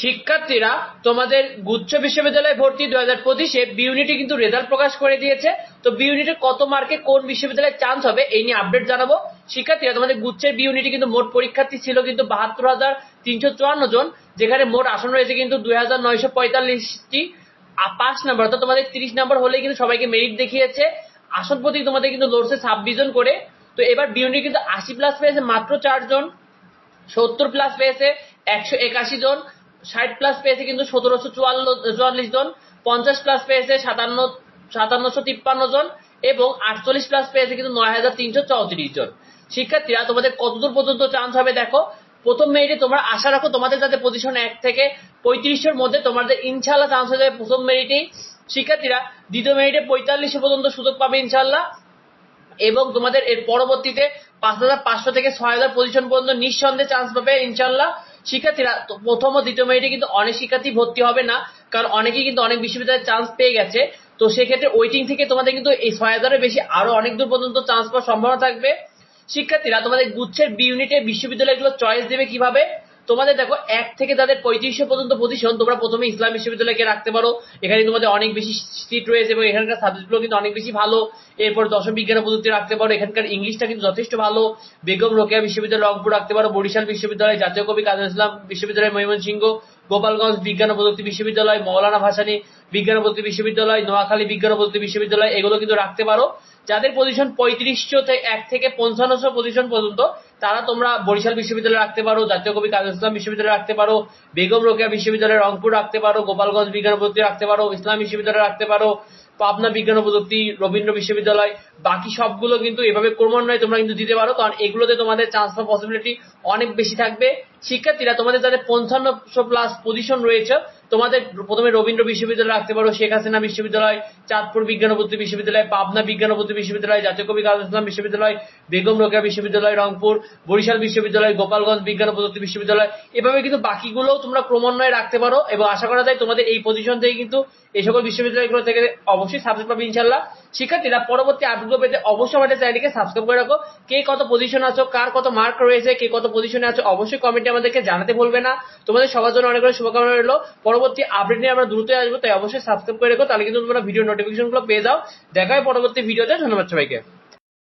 শিক্ষার্থীরা তোমাদের গুচ্ছ বিশ্ববিদ্যালয়ে ভর্তি দু হাজার পঁচিশে বিউনিটি কিন্তু রেজাল্ট প্রকাশ করে দিয়েছে। তো বিউনিটের কত মার্কে কোন বিশ্ববিদ্যালয়ে চান্স হবে এই নিয়ে আপডেট জানাব। শিক্ষার্থীরা, তোমাদের গুচ্ছের বিউনিটি কিন্তু মোট পরীক্ষার্থী ছিল কিন্তু বাহাত্তর হাজার তিনশো চুয়ান্ন জন, যেখানে মোট আসন রয়েছে কিন্তু দুই হাজার নয়শো পঁয়তাল্লিশটি। পাঁচ নাম্বার অর্থাৎ তোমাদের তিরিশ নাম্বার হলে কিন্তু সবাইকে মেরিট দেখিয়েছে। আসন প্রতি তোমাদের কিন্তু লড়ছে ছাব্বিশ জন করে। তো এবার বিউনিটি কিন্তু আশি প্লাস পেয়েছে মাত্র চারজন সত্তর প্লাস পেয়েছে একশো একাশি জন। ষাট প্লাস পেয়েছে কিন্তু সতেরোশো চুয়াল্লিশ জন, পঞ্চাশ প্লাস পেয়েছে সাতান্ন, সাতান্নশো তিপ্পান্ন জন এবং আটচল্লিশ প্লাস পেয়েছে কিন্তু নয় হাজার তিনশো চৌত্রিশ জন। শিক্ষার্থীরা, তোমাদের কতদূর পর্যন্ত চান্স হবে দেখো? প্রথম মেরিটে তোমরা আশা রাখো তোমাদের যাতে পজিশন এক থেকে পঁয়ত্রিশের মধ্যে তোমাদের ইনশাল্লাহ চান্স হয়ে যাবে প্রথম মেরিটেই শিক্ষার্থীরা, দ্বিতীয় মেরিটে পঁয়তাল্লিশ পর্যন্ত সুযোগ পাবে ইনশাল্লাহ এবং তোমাদের এর পরবর্তীতে পাঁচ হাজার পাঁচশো থেকে ছয় হাজার পজিশন পর্যন্ত নিঃসন্দেহে চান্স পাবে ইনশাল্লাহ শিক্ষার্থীরা প্রথম ও দ্বিতীয় মেরিটে কিন্তু অনেক শিক্ষার্থী ভর্তি হবে না, কারণ অনেকেই কিন্তু অনেক বিশ্ববিদ্যালয়ে চান্স পেয়ে গেছে। তো সেক্ষেত্রে ওয়েটিং থেকে তোমাদের কিন্তু এই ছয় হাজারের বেশি আরও অনেক দূর পর্যন্ত চান্স পাওয়ার সম্ভাবনা থাকবে। শিক্ষার্থীরা তোমাদের গুচ্ছের বি ইউনিটে বিশ্ববিদ্যালয়গুলো চয়েস দেবে কীভাবে? তোমাদের দেখো, এক থেকে তাদের পঁয়ত্রিশশো পর্যন্ত পজিশন তোমরা প্রথমে ইসলাম বিশ্ববিদ্যালয়কে রাখতে পারো। এখানে তোমাদের অনেক বেশি সিট রয়েছে এবং এখানকার সাবজেক্টগুলো কিন্তু অনেক বেশি ভালো। এরপর দশম বিজ্ঞান পদ্ধতি প্রযুক্তি রাখতে পারো। এখানকার ইংলিশটা কিন্তু যথেষ্ট ভালো। বেগম রোকেয়া বিশ্ববিদ্যালয়, রংপুর রাখতে পারো। বরিশাল বিশ্ববিদ্যালয়, জাতীয় কবি কাজী ইসলাম বিশ্ববিদ্যালয়, ময়মনসিংহ গোপালগঞ্জ বিজ্ঞান প্রযুক্তি বিশ্ববিদ্যালয়, মৌলানা ভাসানী বিজ্ঞান প্রযুক্তি বিশ্ববিদ্যালয়, নোয়াখালী বিজ্ঞান প্রযুক্তি বিশ্ববিদ্যালয়, এগুলো কিন্তু রাখতে পারো। যাদের পজিশন পঁয়ত্রিশশো এক থেকে পঞ্চান্নশো পজিশন পর্যন্ত, তারা তোমরা বরিশাল বিশ্ববিদ্যালয়ে রাখতে পারো, জাতীয় কবি কাজী ইসলাম বিশ্ববিদ্যালয়ে রাখতে পারো, বেগম রোকেয়া বিশ্ববিদ্যালয় রংপুর রাখতে পারো, গোপালগঞ্জ বিজ্ঞান প্রযুক্তি রাখতে পারো, ইসলাম বিশ্ববিদ্যালয়ে রাখতে পারো পাবনা বিজ্ঞান ও প্রযুক্তি রবীন্দ্র বিশ্ববিদ্যালয়, বাকি সবগুলো কিন্তু এভাবে ক্রমান্বয়ে তোমরা কিন্তু দিতে পারো, কারণ এগুলোতে তোমাদের চান্স পসিবিলিটি অনেক বেশি থাকবে। শিক্ষার্থীরা তোমাদের যাদের পঞ্চান্ন প্লাস পজিশন রয়েছে। তোমাদের প্রথমে রবীন্দ্র বিশ্ববিদ্যালয় রাখতে পারো, শেখ হাসিনা বিশ্ববিদ্যালয়, চাঁদপুর বিজ্ঞান প্রযুক্তি বিশ্ববিদ্যালয়, পাবনা বিজ্ঞান প্রযুক্তি বিশ্ববিদ্যালয়, জাতীয় কবি কাজী ইসলাম বিশ্ববিদ্যালয়, বেগম রোকেয়া বিশ্ববিদ্যালয়, রংপুর, বরিশাল বিশ্ববিদ্যালয়, গোপালগঞ্জ বিজ্ঞান প্রযুক্তি বিশ্ববিদ্যালয়। এভাবে কিন্তু বাকিগুলোও তোমরা ক্রমান্বয়ে রাখতে পারো এবং আশা করা যায় তোমাদের এই পজিশন থেকে কিন্তু এই সকল বিশ্ববিদ্যালয়গুলো থেকে অবশ্যই সাবজেক্ট পাবে ইনশাল্লাহ শিক্ষার্থীরা পরবর্তী আপডেট পেতে অবশ্যই আমাদের চ্যানেলকে সাবস্ক্রাইব করে রাখো। কে কত পজিশন আছো, কার কত মার্ক রয়েছে, কে কত পজিশনে আছো, অবশ্যই কমেন্টে আমাদেরকে জানাতে ভুলবে না। তোমাদের সবার জন্য অনেক অনেক শুভকামনা রইল। পরবর্তী আপডেট নিয়ে আমরা দ্রুত আসব, তাই অবশ্যই সাবস্ক্রাইব করে রেখো, তাহলে কিন্তু তোমরা ভিডিও নোটিফিকেশনগুলো পেয়ে যাও। দেখা হয় পরবর্তী ভিডিওতে ধন্যবাদ সবাইকে।